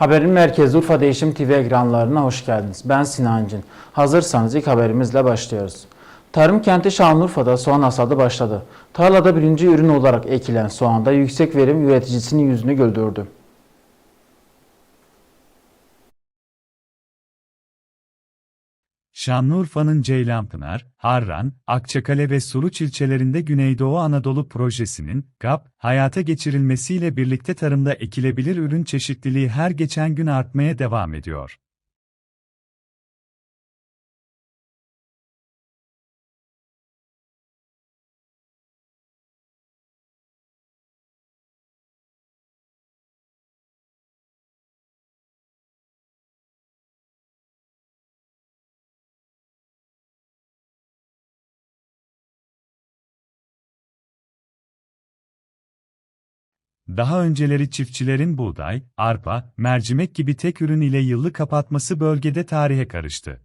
Haberin merkezi Urfa Değişim TV ekranlarına hoş geldiniz. Ben Sinancın. Hazırsanız ilk haberimizle başlıyoruz. Tarım kenti Şanlıurfa'da soğan hasadı başladı. Tarlada birinci ürün olarak ekilen soğanda yüksek verim üreticisinin yüzünü güldürdü. Şanlıurfa'nın Ceylanpınar, Harran, Akçakale ve Suruç ilçelerinde Güneydoğu Anadolu Projesi'nin GAP, hayata geçirilmesiyle birlikte tarımda ekilebilir ürün çeşitliliği her geçen gün artmaya devam ediyor. Daha önceleri çiftçilerin buğday, arpa, mercimek gibi tek ürün ile yıllık kapatması bölgede tarihe karıştı.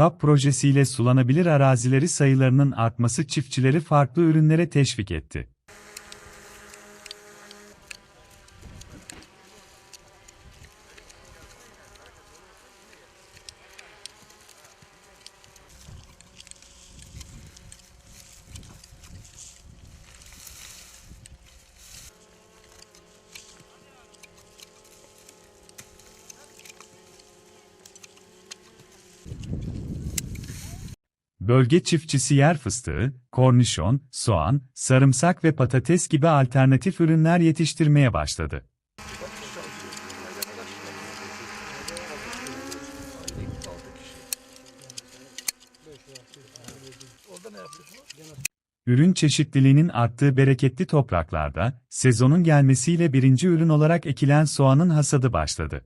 KAP projesiyle sulanabilir arazileri sayılarının artması çiftçileri farklı ürünlere teşvik etti. Bölge çiftçisi yer fıstığı, kornişon, soğan, sarımsak ve patates gibi alternatif ürünler yetiştirmeye başladı. Ürün çeşitliliğinin arttığı bereketli topraklarda, sezonun gelmesiyle birinci ürün olarak ekilen soğanın hasadı başladı.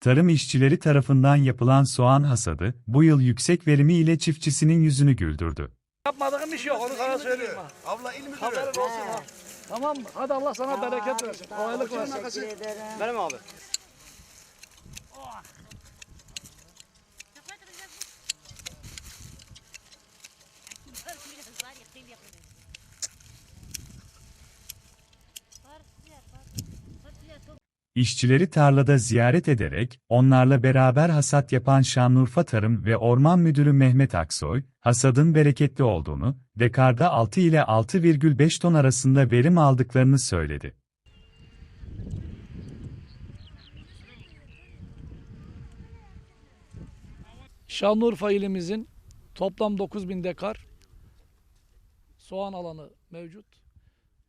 Tarım işçileri tarafından yapılan soğan hasadı, bu yıl yüksek verimi ile çiftçisinin yüzünü güldürdü. Yapmadığım iş yok onu sana söyleyeyim ha. Abla il müdürü. Haberin olsun. Tamam mı? Hadi Allah sana bereket versin. Kolaylık versin. Benim abi. İşçileri tarlada ziyaret ederek, onlarla beraber hasat yapan Şanlıurfa Tarım ve Orman Müdürü Mehmet Aksoy, hasadın bereketli olduğunu, dekarda 6 ile 6,5 ton arasında verim aldıklarını söyledi. Şanlıurfa ilimizin toplam 9000 dekar soğan alanı mevcut.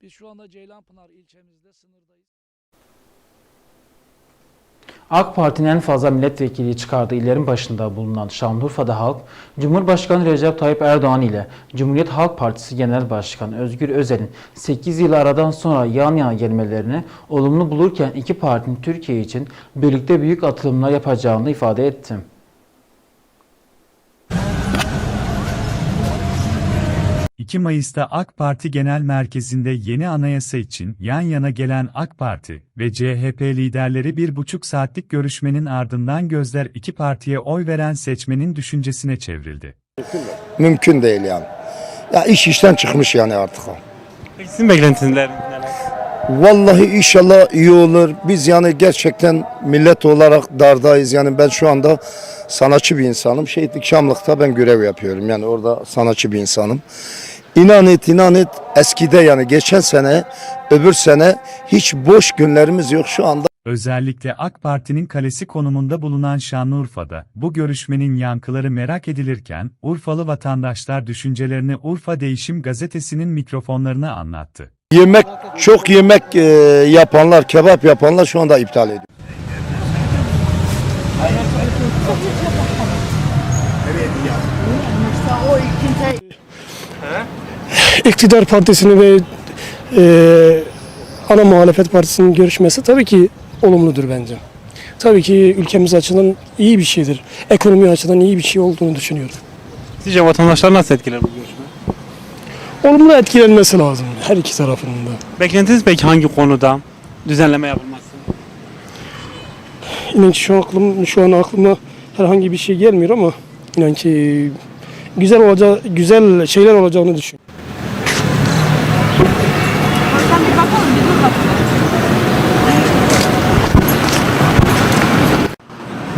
Biz şu anda Ceylanpınar ilçemizde sınırdayız. AK Parti'nin en fazla milletvekili çıkardığı illerin başında bulunan Şanlıurfa'da halk, Cumhurbaşkanı Recep Tayyip Erdoğan ile Cumhuriyet Halk Partisi Genel Başkanı Özgür Özel'in 8 yıl aradan sonra yan yana gelmelerini olumlu bulurken iki partinin Türkiye için birlikte büyük atılımlar yapacağını ifade etti. ...2 Mayıs'ta AK Parti Genel Merkezi'nde yeni anayasa için yan yana gelen AK Parti ve CHP liderleri bir buçuk saatlik görüşmenin ardından gözler iki partiye oy veren seçmenin düşüncesine çevrildi. Mümkün değil yani. Ya iş işten çıkmış yani artık o. Peki sizin beklentiniz neler? Vallahi inşallah iyi olur. Biz yani gerçekten millet olarak dardayız. Yani ben şu anda sanatçı bir insanım. Şehitlik Şamlık'ta ben görev yapıyorum. Yani orada sanatçı bir insanım. İnan et inan et eskide yani geçen sene öbür sene hiç boş günlerimiz yok şu anda. Özellikle AK Parti'nin kalesi konumunda bulunan Şanlıurfa'da bu görüşmenin yankıları merak edilirken Urfalı vatandaşlar düşüncelerini Urfa Değişim gazetesinin mikrofonlarına anlattı. Yemek çok yemek e, yapanlar, kebap yapanlar şu anda iptal ediyor. İktidar partisini ve e, ana muhalefet partisinin görüşmesi tabii ki olumludur bence. tabii ki ülkemiz açısından iyi bir şeydir. Ekonomi açıdan iyi bir şey olduğunu düşünüyorum. Sizce vatandaşlar nasıl etkiler bu görüşme? Olumlu etkilenmesi lazım her iki tarafının da. Beklentiniz peki hangi konuda düzenleme yapılması? İnan ki şu, aklım, şu an aklıma herhangi bir şey gelmiyor ama inan ki güzel olacağı, güzel şeyler olacağını düşünüyorum.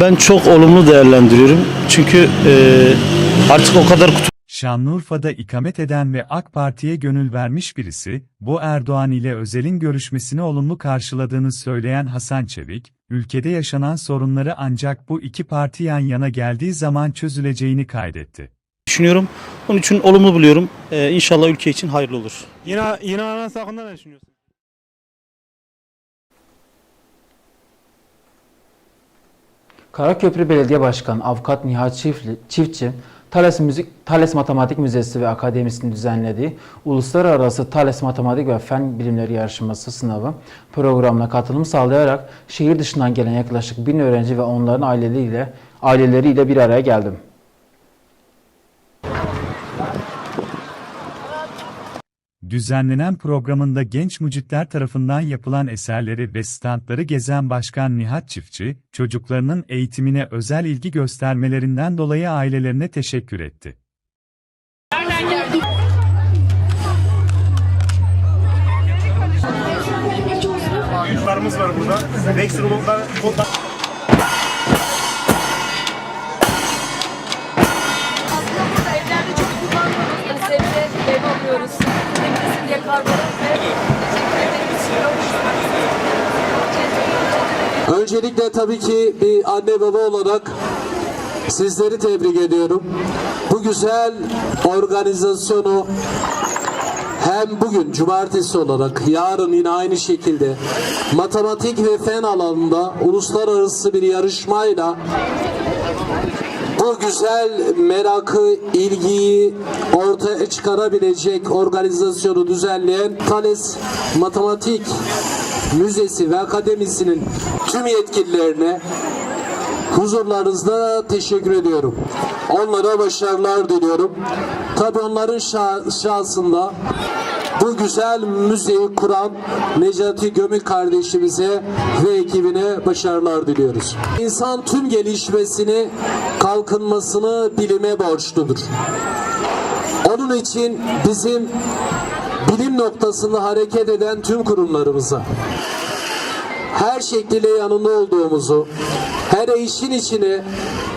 Ben çok olumlu değerlendiriyorum. Çünkü e, artık o kadar kutu Şanlıurfa'da ikamet eden ve AK Parti'ye gönül vermiş birisi, bu Erdoğan ile Özel'in görüşmesini olumlu karşıladığını söyleyen Hasan Çevik, ülkede yaşanan sorunları ancak bu iki parti yan yana geldiği zaman çözüleceğini kaydetti. düşünüyorum. Onun için olumlu buluyorum. E, inşallah ülke için hayırlı olur. Yine, yine anayasa hakkında ne düşünüyorsunuz? Karaköprü Belediye Başkanı Avukat Nihat Çiftçi, Thales, Müzik, Thales Matematik Müzesi ve Akademisi'nin düzenlediği Uluslararası Thales Matematik ve Fen Bilimleri Yarışması sınavı programına katılım sağlayarak şehir dışından gelen yaklaşık bin öğrenci ve onların aileleriyle, aileleriyle bir araya geldim. Düzenlenen programında genç mucitler tarafından yapılan eserleri ve standları gezen Başkan Nihat Çiftçi, çocuklarının eğitimine özel ilgi göstermelerinden dolayı ailelerine teşekkür etti. Oyuncularımız var burada. Rum'da Aslında evlerde çok kullanmıyoruz. Sebze ev alıyoruz. Diye ederiz. Öncelikle tabii ki bir anne baba olarak sizleri tebrik ediyorum. Bu güzel organizasyonu hem bugün cumartesi olarak yarın yine aynı şekilde matematik ve fen alanında uluslararası bir yarışmayla bu güzel merakı, ilgiyi ortaya çıkarabilecek organizasyonu düzenleyen Thales Matematik Müzesi ve Akademisi'nin tüm yetkililerine huzurlarınızda teşekkür ediyorum. Onlara başarılar diliyorum. Tabii onların şah- şahsında bu güzel müzeyi kuran Necati Gömük kardeşimize ve ekibine başarılar diliyoruz. İnsan tüm gelişmesini, kalkınmasını bilime borçludur. Onun için bizim bilim noktasında hareket eden tüm kurumlarımıza her şekliyle yanında olduğumuzu, her işin içine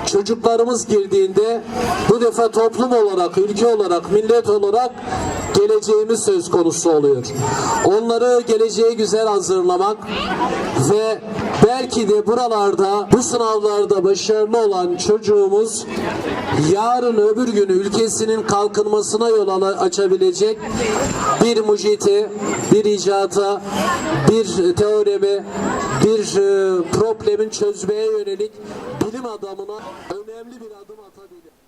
çocuklarımız girdiğinde bu defa toplum olarak, ülke olarak, millet olarak geleceğimiz söz konusu oluyor. Onları geleceğe güzel hazırlamak ve belki de buralarda bu sınavlarda başarılı olan çocuğumuz yarın öbür gün ülkesinin kalkınmasına yol açabilecek bir mucite, bir icata, bir teoreme, bir e, problemin çözmeye yönelik bilim adamına önemli bir adım atabilir.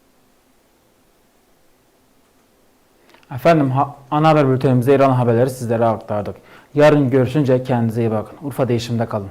Efendim ha- ana haber bültenimizde İran haberleri sizlere aktardık. Yarın görüşünce kendinize iyi bakın. Urfa değişimde kalın.